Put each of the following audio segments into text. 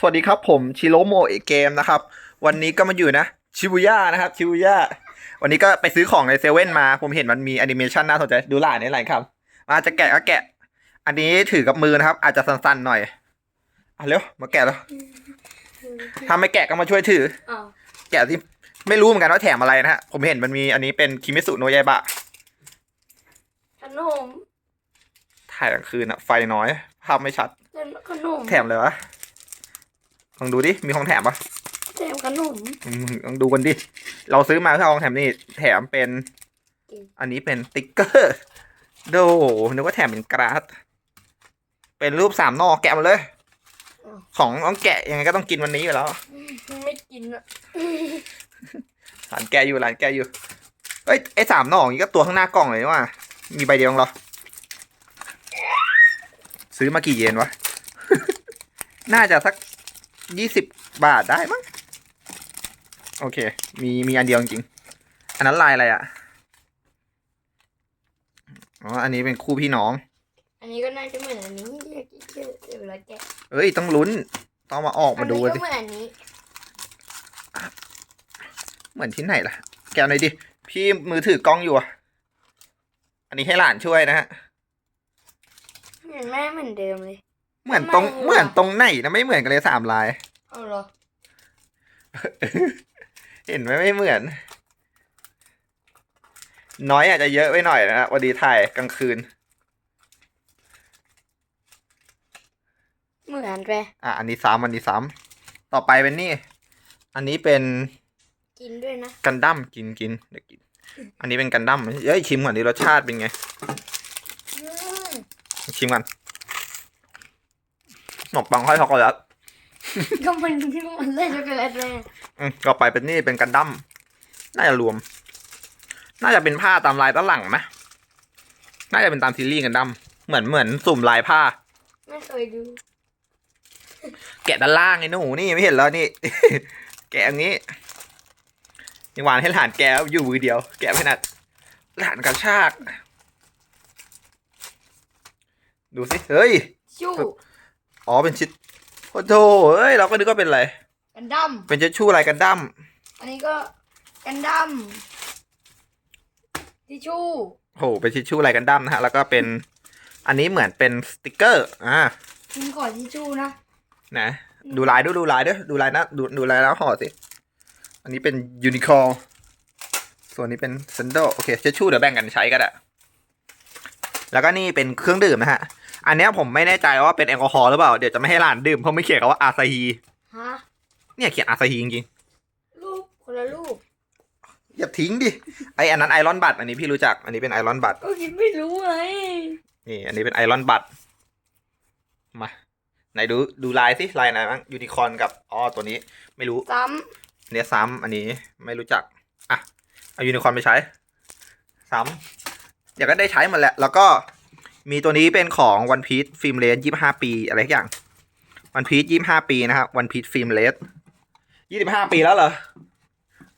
สวัสดีครับผมชิโรโมเอเกมนะครับ วันนี้ก็มาอยู่นะชิบุย่านะครับชิบุย่าวันนี้ก็ไปซื้อของในเซเว่นมา ผมเห็นมันมีแอนิเมชันน่าสนใจดูหลานนี่อะไรครับมาจะแกะก็แกะ อันนี้ถือกับมือนะครับ อาจจะสั้นๆหน่อยอะเร็วมาแกะแล้วถ้าไม่แกะก็มาช่วยถืออ้าวแกะที่ไม่รู้เหมือนกันว่าแถมอะไรนะฮะผมเห็นมันมีอันนี้เป็นคิมิสุโนยายบะขนมถ่ายกลางคืนอะไฟน้อยภาพไม่ชัดขนมแถมเลยวะ ลองดูดิ มีของแถมปะแถมขนมอืมลองดูกันดิ เราซื้อมาเพื่อเอาของแถมนี่ แถมเป็นจริงอันนี้เป็นติ๊กเกอร์ โดนึกว่าแถมเป็นกราสเป็นรูปสามนอกแกะมาเลย ของต้องแกะยังไงก็ต้องกินวันนี้อยู่แล้ว ไม่กินอะหลานแกะอยู่หลานแกะอยู่ เอ้ยไอ้สามนอกนี่ก็ตัวข้างหน้ากล่องเลยนี่ว่า มีใบเดียวเหรอซื้อมากี่เยนวะ น่าจะสัก ยี่สิบบาทได้มั้งโอเค มีมีอันเดียวจริงๆอันนั้นลายอะไรอะอ๋ออันนี้เป็นคู่พี่น้อง อันนี้ก็น่าจะเหมือนอันนี้เรียกชื่อเดี๋ยวเวลาแกะเอ้ยต้องลุ้น ต้องมาออกมาดูอันสินี้ก็เหมือนอันนี้เหมือนที่ไหนล่ะ แกะหน่อยดิพี่มือถือกล้องอยู่อะอันนี้ให้หลานช่วยนะฮะเหมือนแม่เหมือนเดิมเลย เหมือนตรงไม่ว่ะเหมือนตรงไหนนะไม่เหมือนกันเลยสามลาย เอาเหรอ เห็นไหมไม่เหมือน น้อยอาจจะเยอะไปหน่อยนะวันดีถ่ายกลางคืน เหมือนไปอะอันนี้ซ้ำอันนี้ซ้ำต่อไปเป็นนี่ อันนี้เป็นกินด้วยนะกันดั้มกินกินเดี๋ยวกิน อันนี้เป็นกันดั้มเอ้ยชิมก่อนดิรสชาติเป็นไง อืมชิมก่อน ขนมปังห้อยช็อกโกแลตก็มันก็มันเล่นช็อกโกแลตเลยอืมต่อไปเป็นนี่เป็นกันดั้มน่าจะรวม น่าจะเป็นผ้าตามลายด้านหลังไหมน่าจะเป็นตามซีรีส์กันดั้มเหมือนเหมือนสุ่มลายผ้า ไม่เคยดู แกะด้านล่างไอ้หนูนี่ไม่เห็นแล้วนี่ แกะอย่างนี้ยังหวานให้หลานแกะอยู่มือเดียว แกะไม่นัดหลานกระชาก ดูสิ เฮ้ย ชู่ อ๋อเป็นชิดโอ้โหเอ้ยเราก็นึกว่าเป็นอะไร กันดั้มเป็นเช็ดชู่อะไรกันดั้มอันนี้ก็กันดั้มทิชชู่โหเป็นชิดชู่อะไรกันดั้มนะฮะแล้วก็เป็นอันนี้เหมือนเป็นสติกเกอร์อ่ากินก่อนทิชชู่นะนะดูลายดูดูลายด้วยดูลายนะดูดูลายแล้วห่อสิอันนี้เป็นยูนิคอร์ส่วนนี้เป็นเซนโดโอเคเช็ดชู่เดี๋ยวแบ่งกันใช้ก็ได้แล้วก็นี่เป็นเครื่องดื่มนะฮะ อันเนี้ยผมไม่แน่ใจว่าเป็นแอลกอฮอล์หรือเปล่า เดี๋ยวจะไม่ให้หลานดื่มเพราะไม่เขียนคำว่าอาซาฮีฮะเนี่ยเขียนอาซาฮีจริงรูปคนละรูปๆอย่าทิ้งดิ ไออันนั้นไอรอนบัตอันนี้พี่รู้จัก อันนี้เป็นไอรอนบัตก็คิดไม่รู้ไงนี่อันนี้เป็นไอรอนบัตมา ไหนดูดูลายสิลายไหนบ้างยูนิคอร์นกับอ๋อตัวนี้ ไม่รู้ ซ้อันนี้ซ้ำอันนี้ไม่รู้จัก อะ เอายูนิคอร์นไปใช้ ซ้ำเดี๋ยวก็ได้ใช้หมดแหละ แล้วก็ มีตัวนี้เป็นของวันพี e ฟิล์มเลสยี่ห้าปี อะไรทุกอย่างวันพี e ยี่ห้าปีนะครับวันพี e ฟิล์มเลสยี่สิบห้าปีแล้วเหรอ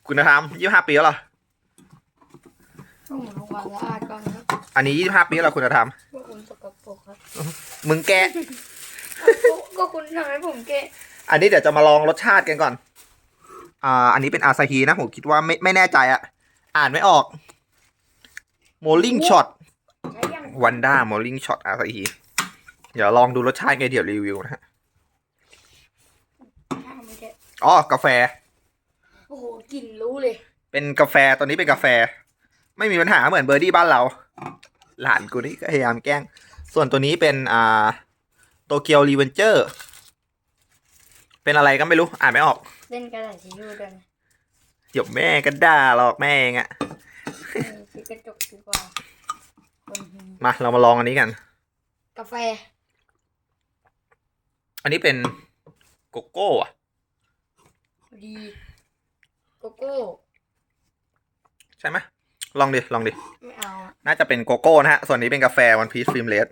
คุณธรรมยี่ห้าปีแล้วเหรอำต้องทำความสะอาดก่อนครับอันนี้ยี่สิบห้าปีแล้วเหรอคุณธรรมพวกคุณสกปรกครับมึงแกะก็ก็คุณทำให้ผมเกะอันนี้เดี๋ยวจะมาลองรสชาติกันก่อน อ่า อันนี้เป็นอาซาฮีนะ ผมคิดว่าไม่ไม่แน่ใจอะ อ่านไม่ออก โมลิงช็อตใช้ยัง วันด้ามอลลิงช็อตอาซาฮีเดี๋ยวลองดูรสชาติไงเดี๋ยวรีวิวนะฮะใช่ไม่ใช่อ๋อกาแฟ โอ้โหกลิ่นรู้เลย เป็นกาแฟตัวนี้เป็นกาแฟ ไม่มีปัญหาเหมือนเบอร์ดี้บ้านเรา หลานกูนี่ก็พยายามแกล้ง ส่วนตัวนี้เป็นอ่าโตเกียวรีเวนเจอร์ เป็นอะไรก็ไม่รู้ อ่านไม่ออก เล่นกระดาษทิชชู่ด้วยนะเดี๋ยวแม่ก็ด่าหรอกแม่เองอะ เออซื้อกระจกดีกว่าคนหิว มาเรามาลองอันนี้กัน กาแฟ อันนี้เป็นโกโก้อะดีโกโก้ ใช่ไหมลองดิ ลองดิ ไม่เอาอะน่าจะเป็นโกโก้นะฮะ ส่วนนี้เป็นกาแฟวันพีซฟิล์มเลส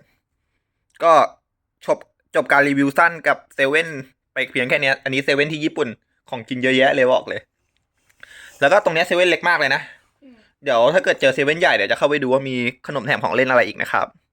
ก็จบจบการรีวิวสั้นกับเซเว่นไปเพียงแค่เนี้ย อันนี้เซเว่นที่ญี่ปุ่นของกินเยอะแยะเลยบอกเลย แล้วก็ตรงเนี้ยเซเว่นเล็กมากเลยนะ เดี๋ยวถ้าเกิดเจอเซเว่นใหญ่เดี๋ยวจะเข้าไปดูว่ามีขนมแถมของเล่นอะไรอีกนะครับ